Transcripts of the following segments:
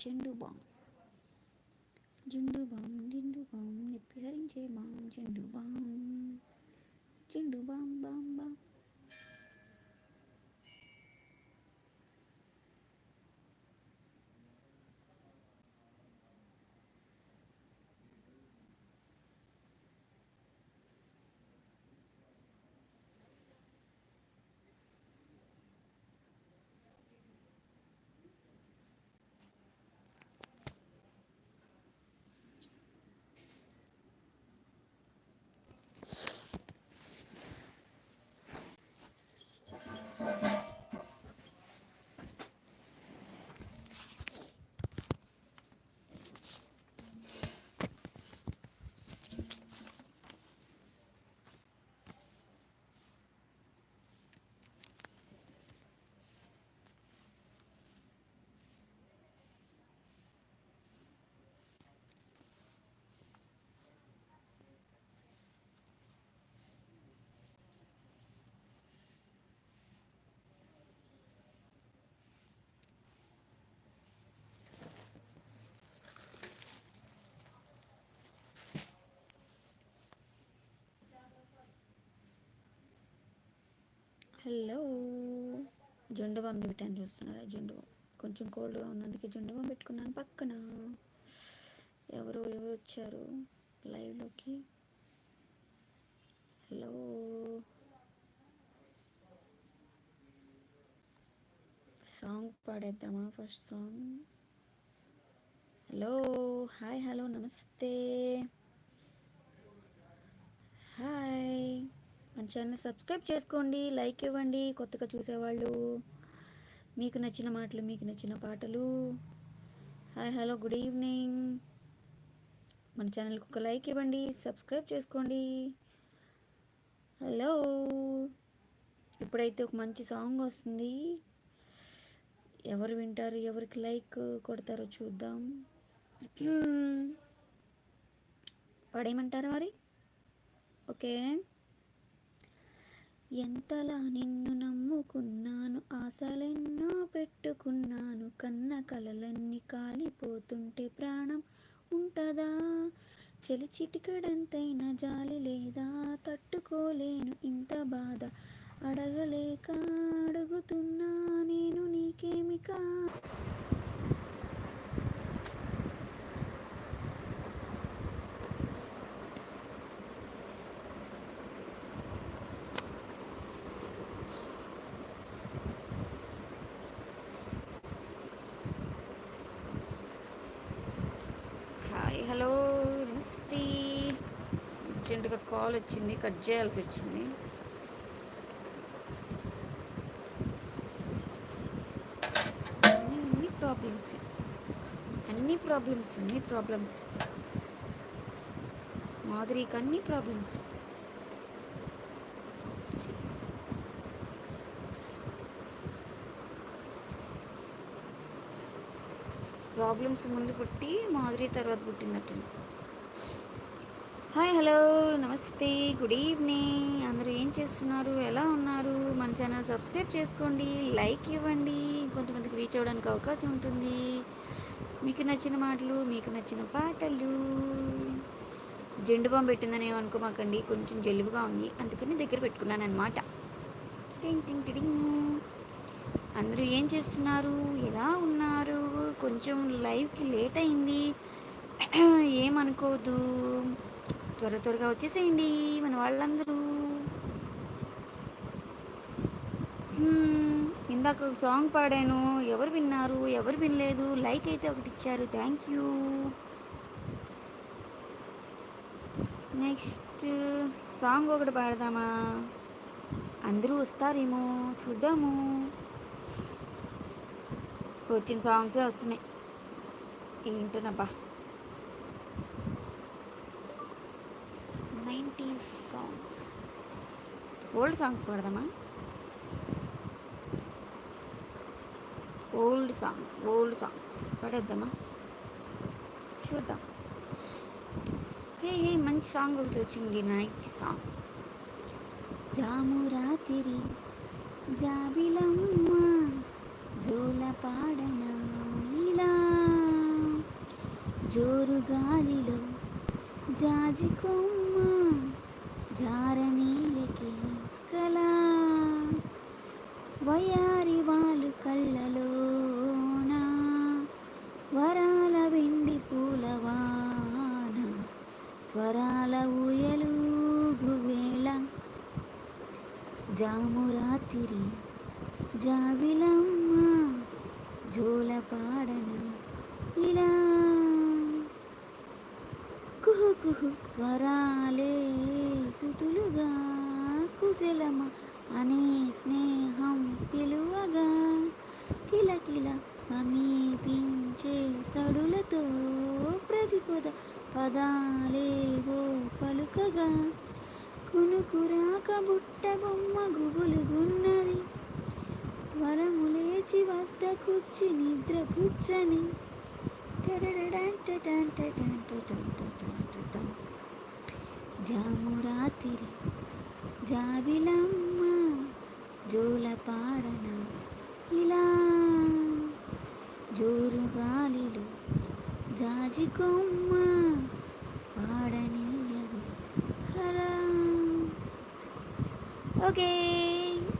చెండు balm జిండు balm జిండు balm నిప్పిహరించే balm చెండు బామ్ చెండు balm balm balm hello. Zandu balm పెట్టాను చూస్తున్నారా? జెండు కొంచెం కోల్డ్గా ఉన్నందుకే జెండు బామ్ పెట్టుకున్నాను పక్కన. ఎవరు ఎవరు వచ్చారు? లైవ్లోకి hello. Song పాడేద్దామా first song hello hi hello నమస్తే. హాయ్ మన ఛానల్ సబ్స్క్రైబ్ చేసుకోండి లైక్ ఇవ్వండి. కొత్తగా చూసేవాళ్ళు మీకు నచ్చిన మాటలు మీకు నచ్చిన పాటలు. హాయ్ హలో గుడ్ ఈవినింగ్ మన ఛానల్కి ఒక లైక్ ఇవ్వండి సబ్స్క్రైబ్ చేసుకోండి. హలో ఇప్పుడైతే ఒక మంచి సాంగ్ వస్తుంది. ఎవరు వింటారు ఎవరికి లైక్ కొడతారో చూద్దాం. పడేయమంటారా మరి? ఓకే ఎంతలా నిన్ను నమ్ముకున్నాను ఆశలెన్నో పెట్టుకున్నాను కన్న కలలన్నీ కాలిపోతుంటే ప్రాణం ఉంటదా? చెలి చిటికడంతైన జాలి లేదా? తట్టుకోలేను ఇంత బాధ అడగలేక అడుగుతున్నా నేను నీకేమికా హాయ్ హలో నమస్తే. అర్జెంటుగా కాల్ వచ్చింది కట్ చేయాల్సి వచ్చింది. అన్ని ప్రాబ్లమ్స్ అన్ని ప్రాబ్లమ్స్ అన్ని ప్రాబ్లమ్స్ మాదిరికి అన్ని ప్రాబ్లమ్స్ ప్రాబ్లమ్స్ ముందు పుట్టి మాధురి తర్వాత పుట్టినట్టుంది హాయ్ హలో నమస్తే గుడ్ ఈవినింగ్. అందరూ ఏం చేస్తున్నారు? ఎలా ఉన్నారు? మన ఛానల్ సబ్స్క్రైబ్ చేసుకోండి లైక్ ఇవ్వండి. కొంతమందికి రీచ్ అవ్వడానికి అవకాశం ఉంటుంది. మీకు నచ్చిన మాటలు మీకు నచ్చిన పాటలు. జెండు బాంబు పెట్టిందని ఏమనుకోమాకండి కొంచెం జలుబుగా ఉంది. అందుకని దగ్గర పెట్టుకున్నాను అనమాట టింగ్ టింగ్ టిడింగ్. అందరూ ఏం చేస్తున్నారు? ఎలా ఉన్నారు? కొంచెం లైవ్కి లేట్ అయింది. ఏమనుకోదు త్వర త్వరగా వచ్చేసేయండి మన వాళ్ళందరూ. ఇందాక ఒక సాంగ్ పాడాను. ఎవరు విన్నారు? ఎవరు వినలేదు? లైక్ అయితే ఒకటి ఇచ్చారు. Thank you. నెక్స్ట్ సాంగ్ ఒకటి పాడదామా? అందరూ వస్తారేమో? చూద్దాము. వచ్చిన సాంగ్సే వస్తున్నాయి. ఏంటోనబ్బా నైంటీ సాంగ్స్ ఓల్డ్ సాంగ్స్ పాడదామా? ఓల్డ్ సాంగ్స్ ఓల్డ్ సాంగ్స్ పడేద్దామా? చూద్దాం. హే హే మంచి సాంగ్ ఒకటి వచ్చింది నైట్ సాంగ్ జాము రాత్రి జాబిలమ్మ. జోల పాడనా ఇలా జోరు గాలిలో జాజి కొమ్మ కలా. వయారి వాళ్ళు కళ్ళలోన వరాల వెండి పూలవాన స్వరాల ఊయలు గువేళ జామురాతిరి జాబిలమ్మ జోలపాడన ఇలా. కుహు కుహు స్వరాలే సుతులుగా కుశలమ అనే స్నేహం పిలువగా కిలకిల సమీపించే సడులతో ప్రతిపద పదాలేవో పలుకగా. కునుకురాక బుట్ట బొమ్మ గుబులుగున్నది వరము లేచి వద్ద కూర్చి నిద్ర కూర్చని జామురాతిరి జాబిలమ్మ జోల పాడన ఇలా జోరు గాలిలో జాజి కొమ్మ పాడని హరా. ఓకే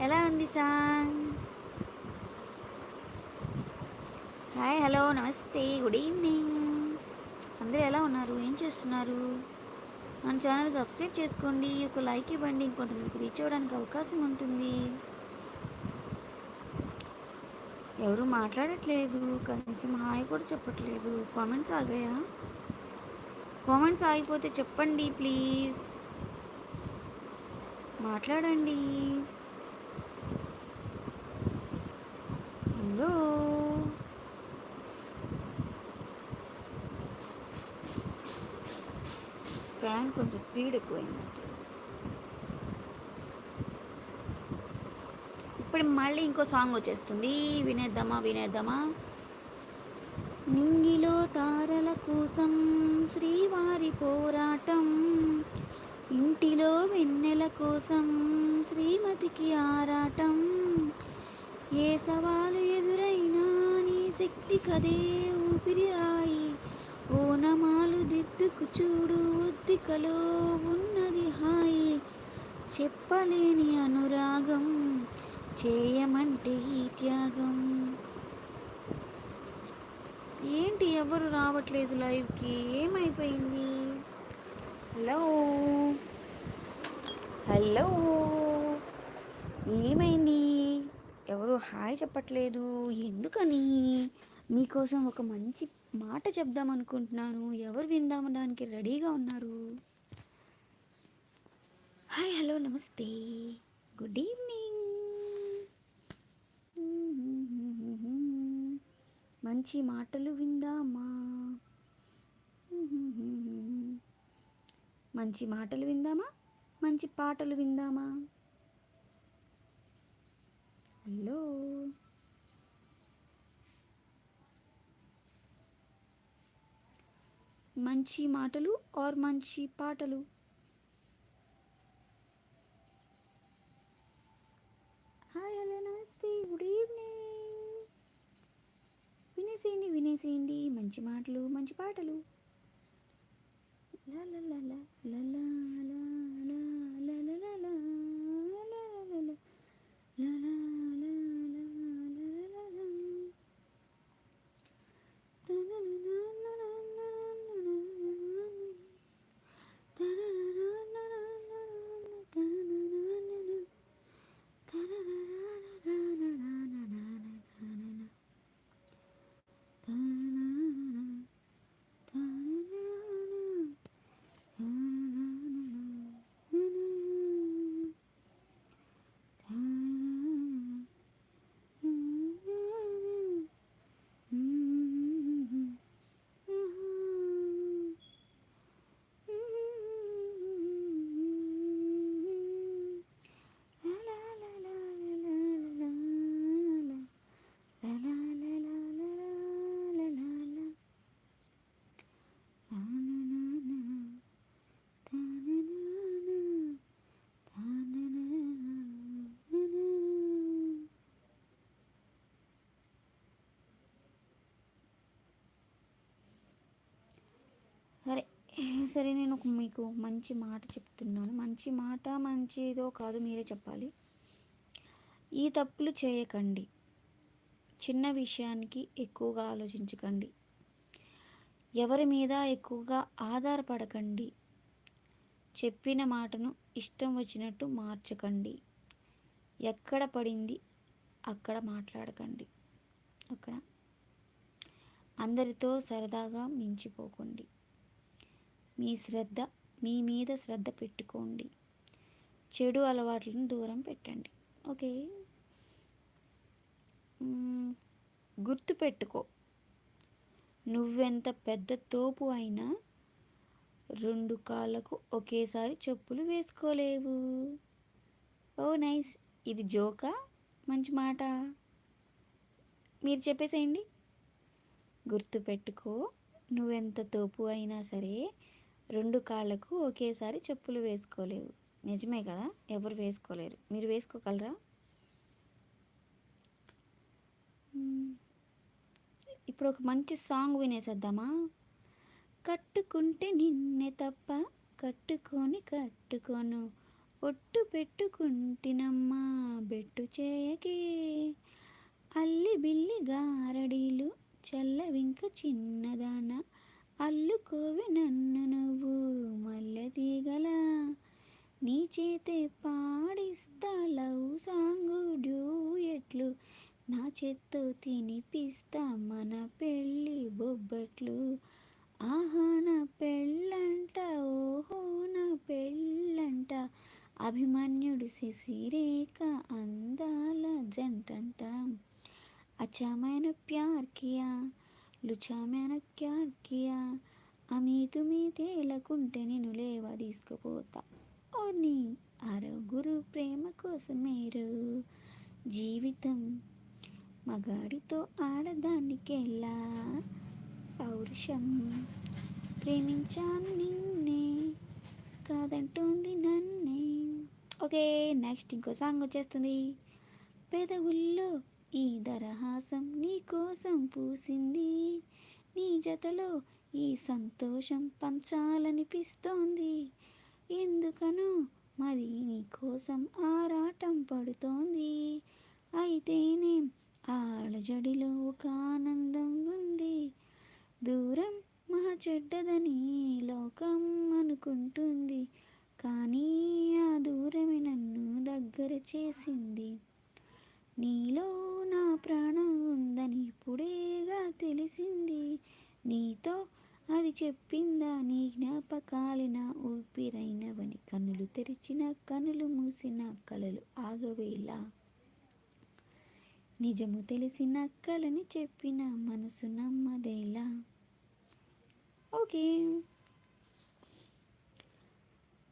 ఎలా ఉంది సాంగ్? హాయ్ హలో నమస్తే గుడ్ ఈవినింగ్. అందరూ ఎలా ఉన్నారు? ఏం చేస్తున్నారు? మన ఛానల్ సబ్స్క్రైబ్ చేసుకోండి ఒక లైక్ ఇవ్వండి ఇంకొంతమందికి రీచ్ అవ్వడానికి అవకాశం ఉంటుంది. ఎవరు మాట్లాడట్లేదు కనీసం హాయ్ కూడా చెప్పట్లేదు. కామెంట్స్ ఆగాయా? కామెంట్స్ ఆగిపోతే చెప్పండి ప్లీజ్. మాట్లాడండి హలో ఫ్యాన్ కొంచెం స్పీడ్ ఎక్కువైంది. ఇప్పుడు మళ్ళీ ఇంకో సాంగ్ వచ్చేస్తుంది. వినేద్దామా వినేద్దామా? నింగిలో తారల కోసం శ్రీవారి పోరాటం ఇంటిలో వెన్నెల కోసం శ్రీమతికి ఆరాటం. ఏ సవాలు ఎదురైనా నీ శక్తి కదే ఊపిరి రాయి. ఓనమాలు దిద్దుకు చూడు ఉద్దికలో ఉన్నది హాయి. చెప్పలేని అనురాగం చేయమంటే ఈ త్యాగం. ఏంటి ఎవరు రావట్లేదు లైవ్కి? ఏమైపోయింది? హలో? హలో? ఏమైంది? ఎవరు హాయ్ చెప్పట్లేదు. ఎందుకని? మీకోసం ఒక మంచి మాట చెప్దాం అనుకుంటున్నాను ఎవరు విందామడానికి రెడీగా ఉన్నారు? హాయ్ హలో నమస్తే. Good evening. మంచి మాటలు విందామా? మంచి మాటలు విందామా? మంచి పాటలు విందామా? హలో. మంచి మాటలు ఆర్ మంచి పాటలు? హాయ్ హలో నమస్తే గుడ్ ఈవినింగ్. వినేసేయండి వినేసేయండి. మంచి మాటలు మంచి పాటలు. లా లా లా లా లా లా లా సరే నేను మీకు మంచి మాట చెప్తున్నాను. మంచి మాట మంచిదో కాదు మీరే చెప్పాలి. ఈ తప్పులు చేయకండి. చిన్న విషయానికి ఎక్కువగా ఆలోచించకండి. ఎవరి మీద ఎక్కువగా ఆధారపడకండి. చెప్పిన మాటను ఇష్టం వచ్చినట్టు మార్చకండి. ఎక్కడ పడింది అక్కడ మాట్లాడకండి. అక్కడ అందరితో సరదాగా మించిపోకండి. మీ శ్రద్ధ మీ మీద శ్రద్ధ పెట్టుకోండి. చెడు అలవాట్లను దూరం పెట్టండి. ఓకే? గుర్తు గుర్తుపెట్టుకో నువ్వెంత పెద్ద తోపు అయినా రెండు కాళ్ళకు ఒకేసారి చెప్పులు వేసుకోలేవు. ఓ నైస్. ఇది జోకా? మంచి మాట. మీరు చెప్పేసేయండి. గుర్తుపెట్టుకో నువ్వెంత తోపు అయినా సరే రెండు కాళ్ళకు ఒకేసారి చెప్పులు వేసుకోలేవు. నిజమే కదా? ఎవరు వేసుకోలేరు. మీరు వేసుకోగలరా? ఇప్పుడు ఒక మంచి సాంగ్ వినేసేద్దామా? కట్టుకుంటే నిన్నే తప్ప కట్టుకొని కట్టుకోను. ఒట్టు పెట్టుకుంటినమ్మా బెట్టు చేయకే. అల్లి బిల్లి గారడీలు చల్లవింక చిన్నదాన. అల్లుకోవి నన్ను నువ్వు మల్లెదీగలా నీ చేతే పాడిస్తా లవ్ సాంగు డ్యూయట్లు. నా చేత్తో తినిపిస్తా మన పెళ్ళి బొబ్బట్లు. ఆహా నా పెళ్ళంట ఓహో నా పెళ్ళంట. అభిమన్యుడు శశిరేఖ అందాల జంటంట. అచ్చమైన ప్యార్ కియా లుచా మేన క్యా కియా అమీతు తేలకుంటే నేను లేవా తీసుకుపోతా. ఓని అరుగురు ప్రేమ కోసం మీరు. జీవితం మగాడితో ఆడదానికెలా? పౌరుషం ప్రేమించాను నిన్నే కాదంటుంది నన్నే. ఓకే నెక్స్ట్ ఇంకో సాంగ్ వచ్చేస్తుంది పెదవుల్లో ఈ దరహాసం నీ కోసం పూసింది. నీ జతలో ఈ సంతోషం పంచాలనిపిస్తోంది. ఎందుకనో మరి నీ కోసం ఆరాటం పడుతోంది. అయితేనే ఆడజడిలో ఒక ఆనందం ఉంది. దూరం మహా చెడ్డదని లోకం అనుకుంటుంది. కానీ ఆ దూరమే నన్ను దగ్గర చేసింది. నీలో నా ప్రాణం ఉందని ఇప్పుడేగా తెలిసింది. నీతో అది చెప్పిందా నీ జ్ఞాపకాలిన ఊపిరైనవని కన్నులు తెరిచిన కనులు మూసిన కలలు ఆగవేలా. నిజము తెలిసిన కలని చెప్పిన మనసు నమ్మదేలా. ఓకే.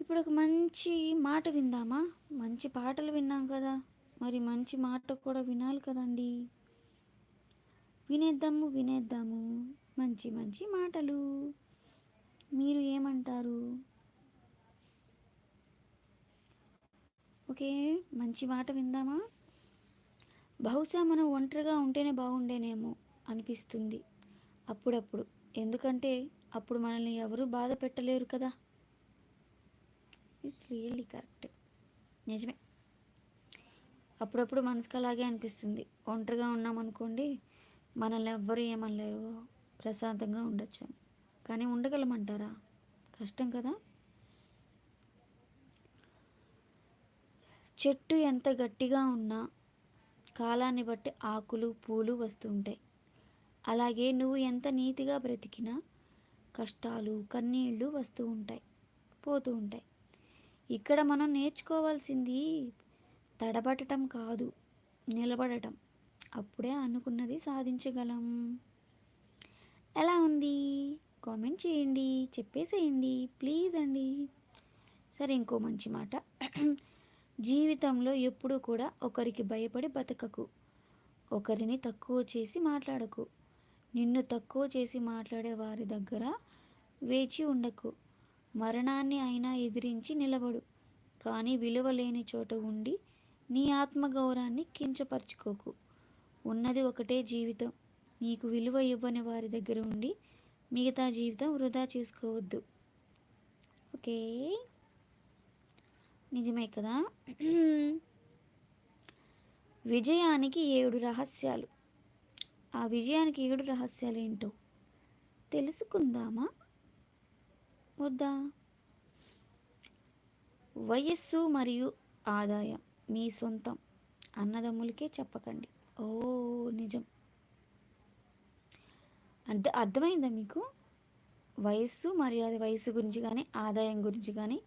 ఇప్పుడు ఒక మంచి మాట విందామా? మంచి పాటలు విన్నాం కదా. మరి మంచి మాట కూడా వినాలి కదండి. వినేద్దాము వినేద్దాము. మంచి మంచి మాటలు. మీరు ఏమంటారు? ఓకే మంచి మాట విందామా? బహుశా మనం ఒంటరిగా ఉంటేనే బాగుండేనేమో అనిపిస్తుంది అప్పుడప్పుడు. ఎందుకంటే అప్పుడు మనల్ని ఎవరు బాధ పెట్టలేరు కదా. ఇట్స్ రియల్లీ కరెక్ట్ నిజమే. అప్పుడప్పుడు మనసుకు అలాగే అనిపిస్తుంది. ఒంటరిగా ఉన్నామనుకోండి మనల్ని ఎవ్వరు ఏమనలేరు. ప్రశాంతంగా ఉండొచ్చు. కానీ ఉండగలమంటారా? కష్టం కదా. చెట్టు ఎంత గట్టిగా ఉన్నా కాలాన్ని బట్టి ఆకులు పూలు వస్తుంటాయి. అలాగే నువ్వు ఎంత నీతిగా బ్రతికినా కష్టాలు కన్నీళ్ళు వస్తూ ఉంటాయి పోతూ ఉంటాయి. ఇక్కడ మనం నేర్చుకోవాల్సింది తడబడటం కాదు నిలబడటం. అప్పుడే అనుకున్నది సాధించగలం. ఎలా ఉంది? కామెంట్ చేయండి చెప్పేసేయండి ప్లీజ్ అండి. సరే ఇంకో మంచి మాట. జీవితంలో ఎప్పుడూ కూడా ఒకరికి భయపడి బతకకు. ఒకరిని తక్కువ చేసి మాట్లాడకు. నిన్ను తక్కువ చేసి మాట్లాడే వారి దగ్గర వేచి ఉండకు. మరణాన్ని అయినా ఎదిరించి నిలబడు. కానీ విలువ లేని చోట ఉండి నీ ఆత్మగౌరవాన్ని కించపరుచుకోకు. ఉన్నది ఒకటే జీవితం. నీకు విలువ ఇవ్వని వారి దగ్గర ఉండి మిగతా జీవితం వృధా చేసుకోవద్దు. ఓకే? నిజమే కదా? విజయానికి ఏడు రహస్యాలు. ఆ విజయానికి ఏడు రహస్యాలు ఏంటో తెలుసుకుందామా? వద్దా? వయస్సు మరియు ఆదాయం. మీ సొంతం అన్నదమ్ములకే చెప్పకండి. ఓ నిజం. అర్థ అర్థమైందా మీకు? వయస్సు మరియు అది గురించి కానీ ఆదాయం గురించి కానీ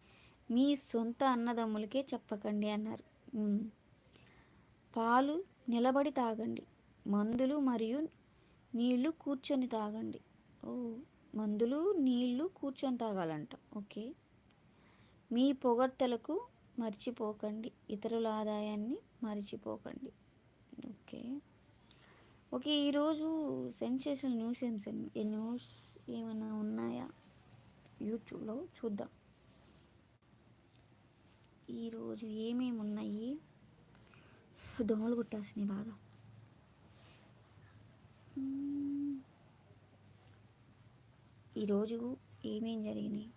మీ సొంత అన్నదమ్ములకే చెప్పకండి అన్నారు. పాలు నిలబడి తాగండి. మందులు మరియు నీళ్ళు కూర్చొని తాగండి. ఓ మందులు నీళ్ళు కూర్చొని తాగాలంట. ఓకే. మీ పొగడ్తలకు మర్చిపోకండి. ఇతరుల ఆదాయాన్ని మర్చిపోకండి. ఓకే. ఓకే ఈరోజు సెన్సేషన్ న్యూస్ ఏం న్యూస్ ఏమైనా ఉన్నాయా? యూట్యూబ్లో చూద్దాం. ఈరోజు ఏమేమి ఉన్నాయి? దోమలు కుట్టాల్సినాయి బాగా. ఈరోజు ఏమేం జరిగినాయి?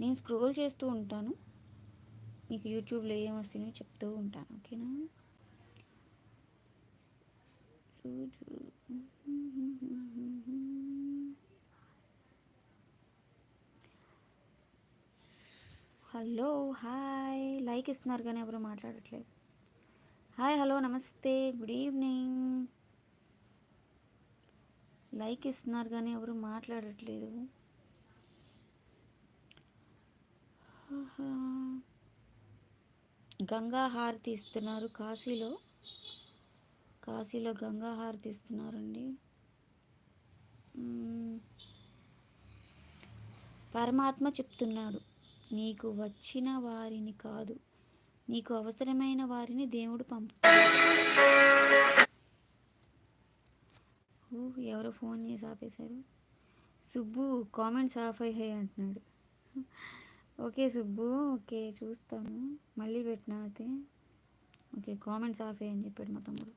నేను స్క్రోల్ చేస్తూ ఉంటాను. మీకు యూట్యూబ్లో ఏం వస్తున్నాయో చెప్తూ ఉంటాను ఓకేనా? Hello hi. లైక్ ఇస్తున్నారు కానీ ఎవరు మాట్లాడట్లేదు. హాయ్ హలో నమస్తే. Good evening. లైక్ ఇస్తున్నారు కానీ ఎవరు మాట్లాడట్లేదు. గంగా హారతి ఇస్తున్నారు కాశీలో. కాశీలో గంగా హారతి ఇస్తున్నారండి. పరమాత్మ చెప్తున్నాడు నీకు వచ్చిన వారిని కాదు నీకు అవసరమైన వారిని దేవుడు పంపు పంపుతాడు ఎవరో ఫోన్ చేసి ఆపేశారు. సుబ్బు కామెంట్స్ ఆఫ్ అయ్యాయి అంటున్నాడు. ఓకే సుబ్బు ఓకే చూస్తాను. మళ్ళీ పెట్టినా అయితే. ఓకే కామెంట్స్ ఆఫ్ అయ్యాయని చెప్పాడు మా తమ్ముడు.